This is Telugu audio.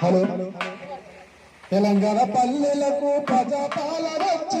హలో. తెలంగాణ పల్లెలకు ప్రజాపాలన వచ్చి